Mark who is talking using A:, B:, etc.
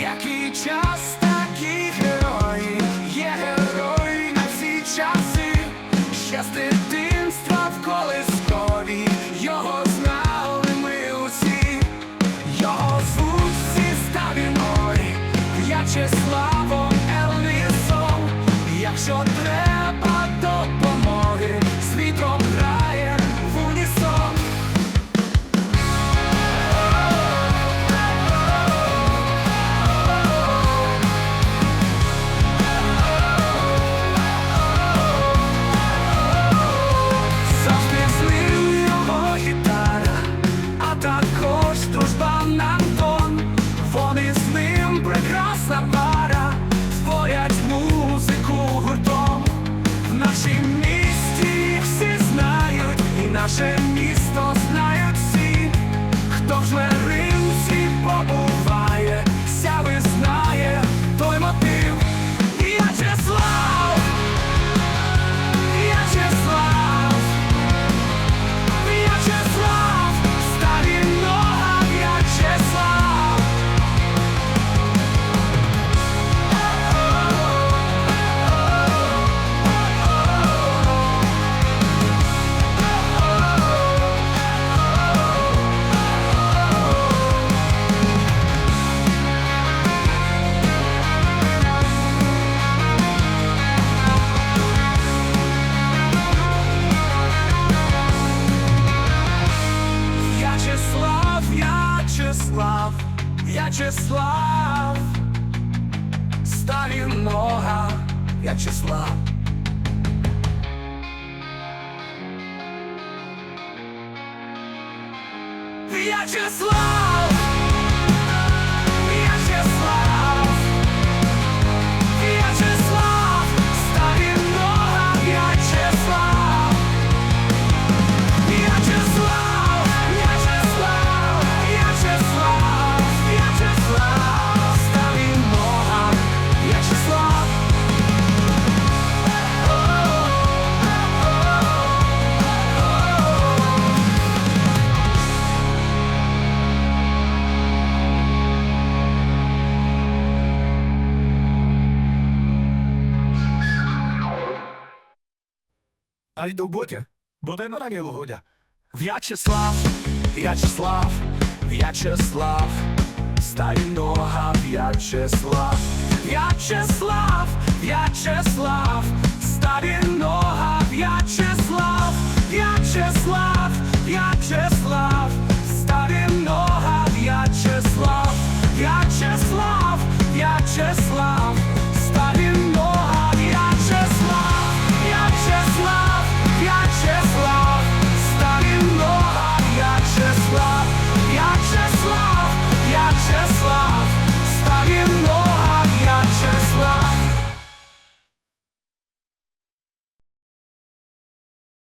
A: Який час, такі герої, є герої на всі часи, ще з дитинства в колискові, його знали ми усі, його звуть всі я В'ячеславом наше місто знають всі, хто вже жмеринці В'ячеслав, старі нога, В'ячеслав. В'ячеслав, А й до боті, буде на рані логодя. В'ячеслав, В'ячеслав, В'ячеслав, старі нога, В'ячеслав, В'ячеслав, В'ячеслав.